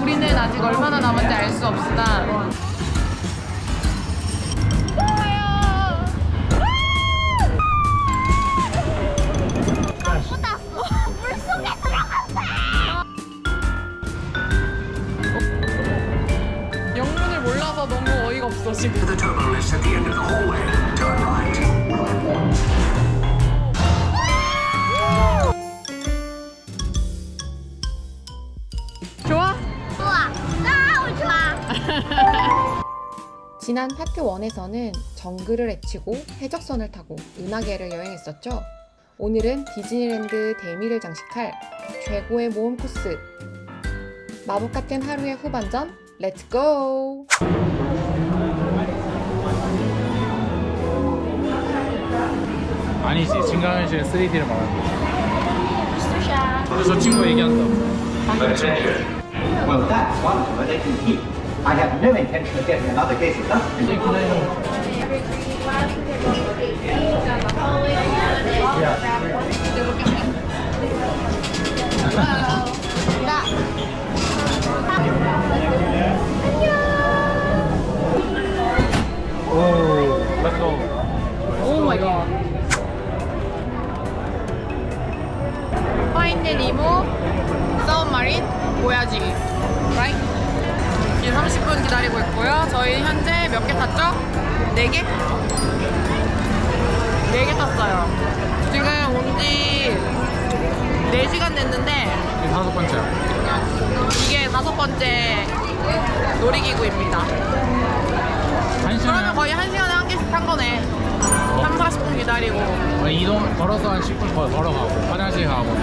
우리는 아직 얼마나 남은지 알 수 없으나. 영문을 몰라서 너무 어이가 없어 지금. The terminal is at the end of the hallway. Turn right. 지난 파트 1에서는 정글을 헤치고 해적선을 타고 은하계를 여행했었죠. 오늘은 디즈니랜드 대미를 장식할 최고의 모험 코스. 마법 같은 하루의 후반전, 렛츠 고! 아니지 증강현실 3D를 말하는 거지 저 친구 얘기한다 Well, that's one can keep. I have no intention of getting another case of 렛츠고 오 마이 갓. 파인드 니모 서브마린 보야지기. 기다리고 있고요. 저희 현재 몇 개 탔죠? 4개? 4개 탔어요. 지금 온지 4시간 됐는데 이게 다섯 번째야 이게 다섯 번째 놀이기구입니다. 한 그러면 시간 거의 한 시간에 한 개씩 탄 거네. 3, 40분 기다리고 이동 걸어서 한 10분 걸- 걸어가고 화장실 가고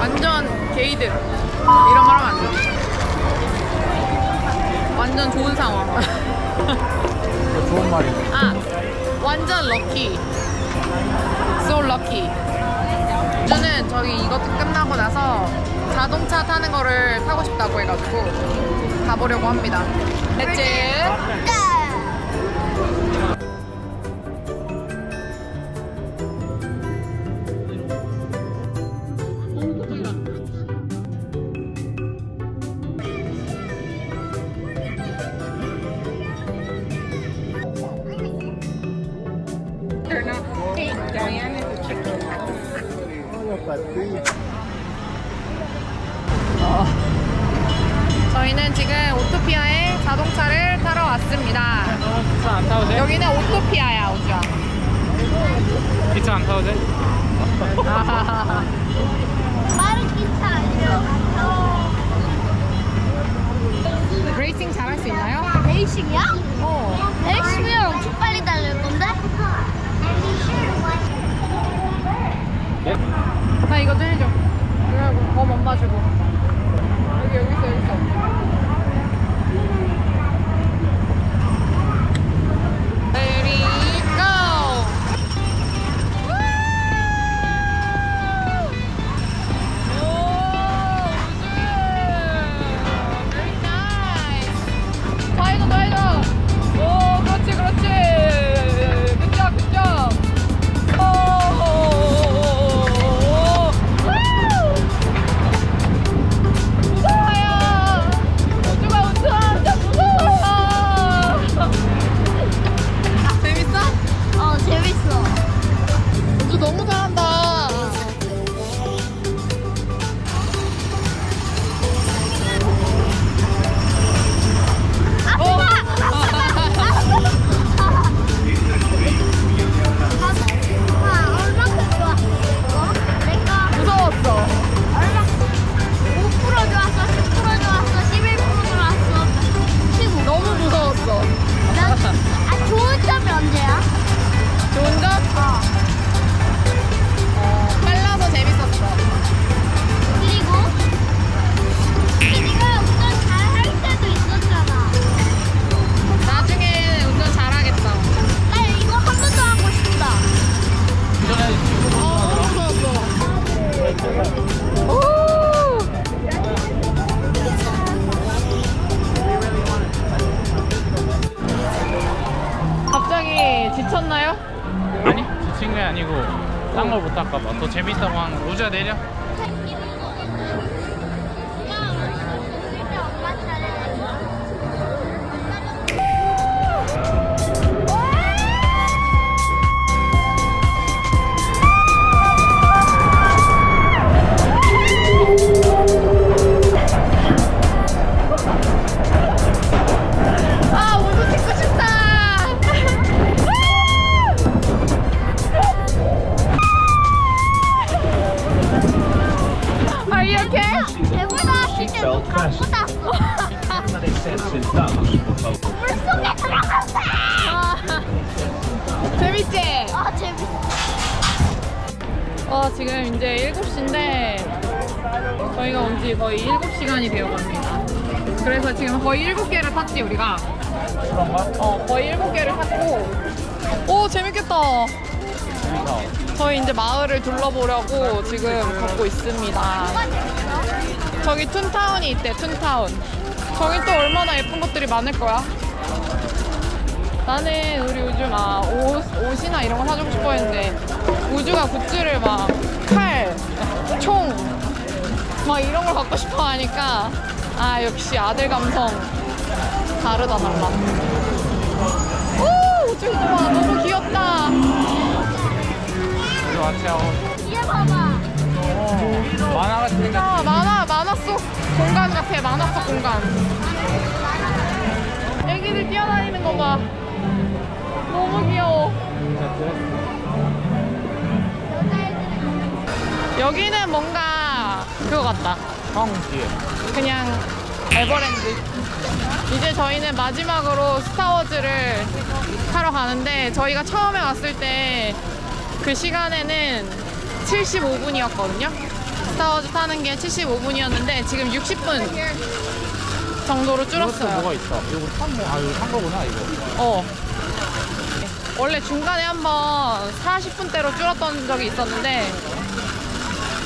완전 게이드 이런 말 하면 안 돼. 완전 좋은 상황. 좋은 말이네 아, 완전 럭키. So lucky. 주는 저기 이것도 끝나고 나서 자동차 타는 거를 타고 싶다고 해가지고 가보려고 합니다. 렛츠 저희는 지금 오토피아에 자동차를 타러 왔습니다. 기차 안 타도 돼? 여기는 오토피아야, 우주야. 기차 안 타도 돼? 빠른 기차 아니면 레이싱 잘할 수 있나요? 레이싱이야? 어. 레이싱이면 엄청 빨리 달릴 건데? 나 이거 좀 해줘. 그리고 검 엄마 주고. 여기 여기 있어 여기 있어. 어, 지금 이제 7시인데 저희가 온 지 거의 7시간이 되어 갑니다. 그래서 지금 거의 7개를 탔지, 우리가. 어, 거의 7개를 탔고. 오, 재밌겠다. 저희 이제 마을을 둘러보려고 지금 걷고 있습니다. 저기 툰타운이 있대, 툰타운. 저기 또 얼마나 예쁜 것들이 많을 거야. 나는 우리 요즘 아, 옷, 옷이나 이런 거 사주고 싶어 했는데 우주가 굿즈를 막 칼, 총, 막 이런 걸 갖고 싶어 하니까 아 역시 아들 감성 다르다 달라. 오 우주 봐 너무 귀엽다. 이거 같아요. 뒤에 봐봐. 만화 같은 거. 아 만화 만화 속 공간 같아 만화 속 공간. 애기들 뛰어다니는 거 봐. 너무 귀여워. 여기는 뭔가 그거 같다. 형 뒤에. 그냥 에버랜드. 이제 저희는 마지막으로 스타워즈를 타러 가는데 저희가 처음에 왔을 때 그 시간에는 75분이었거든요. 스타워즈 타는 게 75분이었는데 지금 60분 정도로 이것도 줄었어요. 뭐가 있어? 이거 산 거, 아, 이거 산 거구나, 이거. 어. 원래 중간에 한번 40분대로 줄었던 적이 있었는데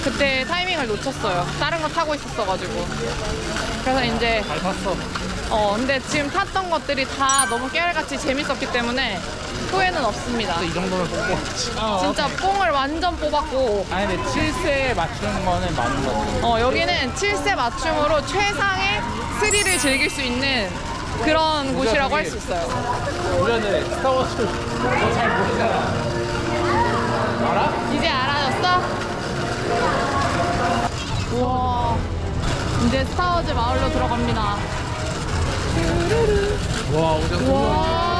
그때 타이밍을 놓쳤어요. 다른 거 타고 있었어가지고. 그래서 이제 잘 샀어. 어 근데 지금 탔던 것들이 다 너무 깨알같이 재밌었기 때문에 후회는 없습니다. 이 정도면 뽑았지. 진짜 뽕을 완전 뽑았고 아니, 근데 7세 맞추는 거는 맞는 거 같아. 어, 여기는 7세 맞춤으로 최상의 스릴을 즐길 수 있는 그런 곳이라고 할 수 있어요. 우리는 스타워즈 너잘 모르잖아. 알아? 이제 알아졌어? 우와. 이제 스타워즈 마을로 들어갑니다. 와, 우리 우와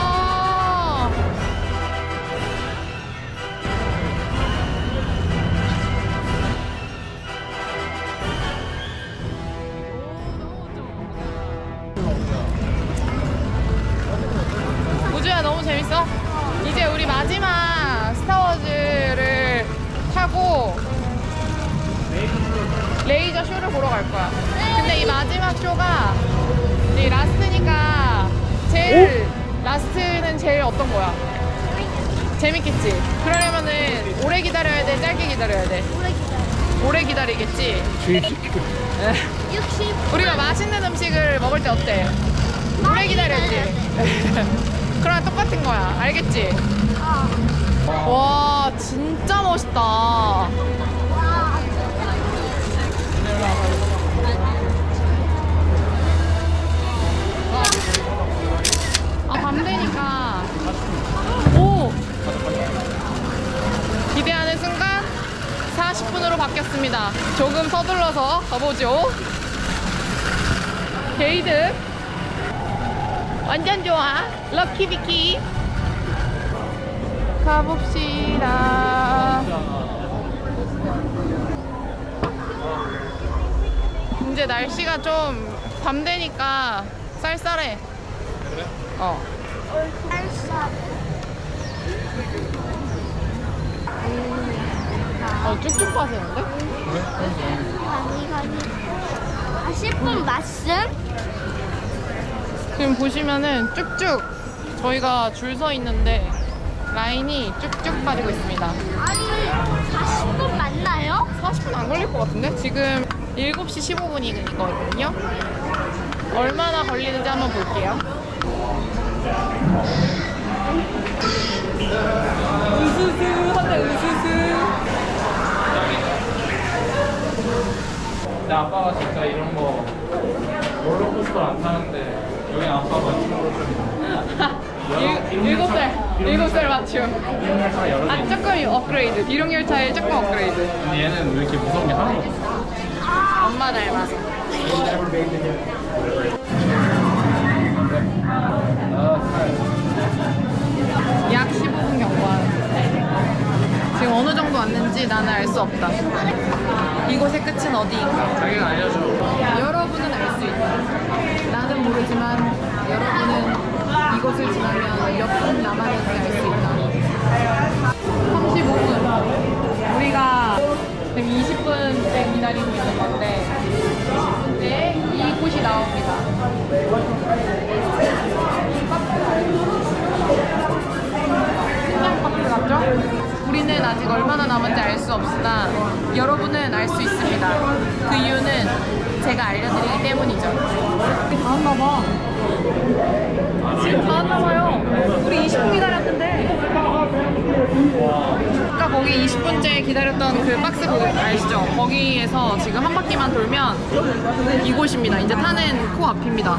레이저 쇼를 보러 갈 거야. 근데 이 마지막 쇼가 이 라스트니까 제일 라스트는 제일 어떤 거야? 재밌겠지? 그러려면은 오래 기다려야 돼, 짧게 기다려야 돼. 오래 기다려. 오래 기다리겠지? 60. 우리가 맛있는 음식을 먹을 때 어때? 오래 기다려야지. 그랑 똑같은 거야. 알겠지? 어. 와, 진짜 멋있다. 와. 아, 밤 되니까. 오! 기대하는 순간 40분으로 바뀌었습니다. 조금 서둘러서 가보죠. 게이드. 완전 좋아. 럭키 비키. 가봅시다. 이제 날씨가 좀 밤 되니까 쌀쌀해. 어. 알싸. 어, 쭉쭉 빠지는데? 가니 가니. 아 10분 말씀? 지금 보시면은 쭉쭉 저희가 줄 서 있는데 라인이 쭉쭉 빠지고 있습니다. 아니 40분 맞나요? 40분 안 걸릴 것 같은데? 지금 7시 15분이거든요. 얼마나 걸리는지 한번 볼게요. 으스스 한대 으스스. 근데 아빠가 진짜 이런 거 롤러코스터 안 타는데 여기 아빠가 친구로 좀 일- 일곱 살, 일곱 살 맞춤. 아 조금 업그레이드. 비룡열차에 조금 업그레이드. 근데 얘는 왜 이렇게 무서운 게 하나도 없어? 엄마 닮아서. 약 15분 경과. 지금 어느 정도 왔는지 나는 알 수 없다. 이곳의 끝은 어디인가? 자기가 알려줘. 여러분은 알 수 있다. 나는 모르지만 여러분은 이곳을 지나면 몇 분 남았는지 알 수 있다. 35분. 우리가 지금 20분째 기다리고 있는 건데 20분째에 이곳이 나옵니다. 우리는 아직 얼마나 남은지 알 수 없으나 여러분은 알 수 있습니다. 그 이유는 제가 알려드리기 때문이죠. 다 왔나봐. 지금 다 왔나봐요. 우리 20분 기다렸는데. 아까 거기 20분째 기다렸던 그 박스 그거 아시죠? 거기에서 지금 한 바퀴만 돌면 이곳입니다. 이제 타는 코 앞입니다.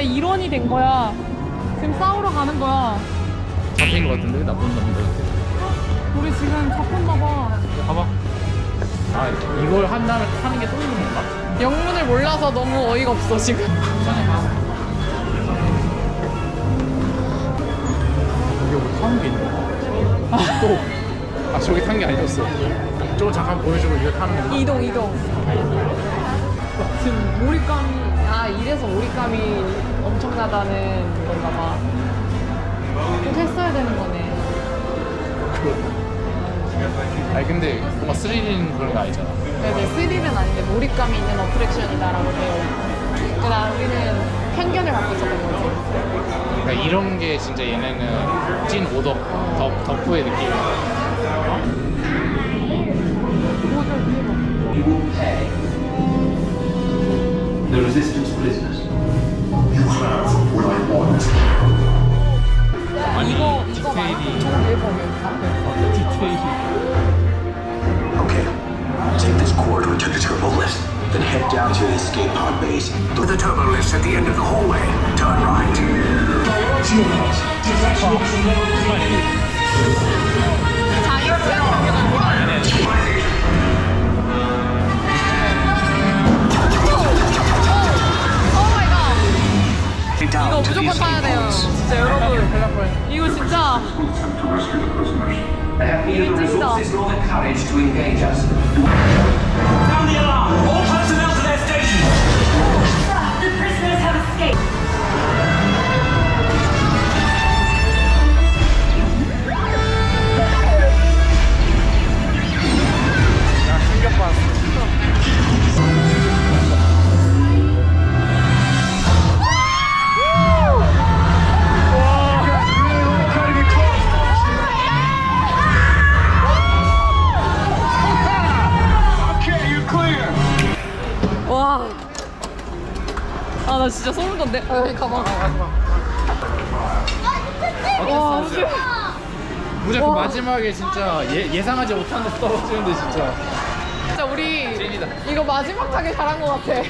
우리가 일원이 된 거야. 지금 싸우러 가는 거야. 잡힌 것 같은데 나쁜 놈들한테. 우리 지금 잡혔나 봐. 봐봐. 아 이걸 한 다음에 타는 게 또 있는 건가? 영문을 몰라서 너무 어이가 없어 지금. 여기 뭐 타는 게 있는 거야? 또. 아 저기 탄 게 아니었어. 저거 잠깐 보여주고 이거 타는 건가? 이동 이동. 지금 몰입감이 아 이래서 몰입감이 엄청나다는 건가 봐. 꼭 했어야 되는 거네. 아니 근데 뭔가 스릴 있는 그런 거 아니잖아. 네네 스릴은 아닌데 몰입감이 있는 되어 있고. 그러나 우리는 편견을 갖고 있었던 거지. 그러니까 이런 게 진짜 얘네는 찐 오덕 덕 덕후의 느낌이야. The resistance prisoners. You have what I want. 아니 이거 이거 디테일이 엄청 대박이야. 디테일이 Okay. Take this corridor to the turbo lift. Then head down to the escape pod base. To the turbo lift at the end of the hallway. Turn right. 이거 Down The 무조건 타야 돼요. 진짜 여러분. 이거 진짜 I have needed the resources nor the courage to engage us. Sound the alarm! All personnel to their stations! The prisoners have escaped. 소름 돋네. 아 여기 가방. 와 무슨 무조건 마지막에 진짜 예, 예상하지 못한 데 떨어지는데 진짜 진짜 우리 찐이다. 이거 마지막 타게 잘한 것 같아.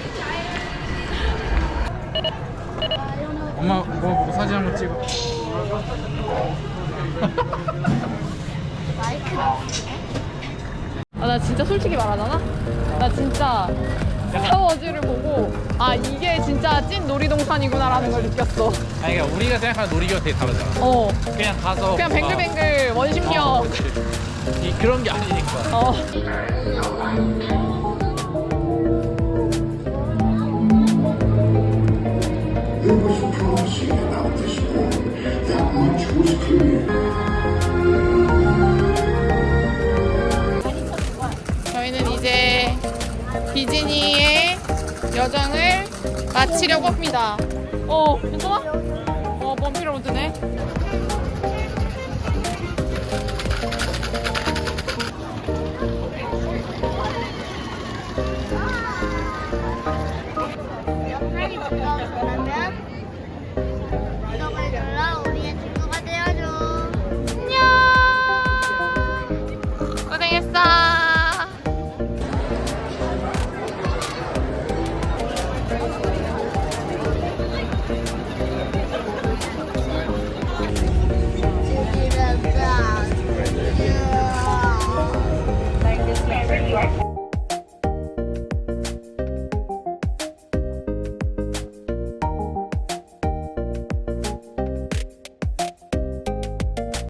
엄마 뭐 보고 사진 한번 찍어 아 나 진짜 솔직히 말하잖아. 나 진짜 스타워즈를 보고 아 이게 진짜 찐 놀이동산이구나라는 걸 느꼈어. 아니 그러니까 우리가 생각하는 놀이기구가 되게 다르잖아 어. 그냥 가서 그냥 뭔가- 뱅글뱅글 어, 원심력. 그렇지. 이, 그런 게 아니니까 어. It was promising this war. 저희는 디즈니의 여정을 마치려고 합니다. 어, 괜찮아? 어, 범피로 드네.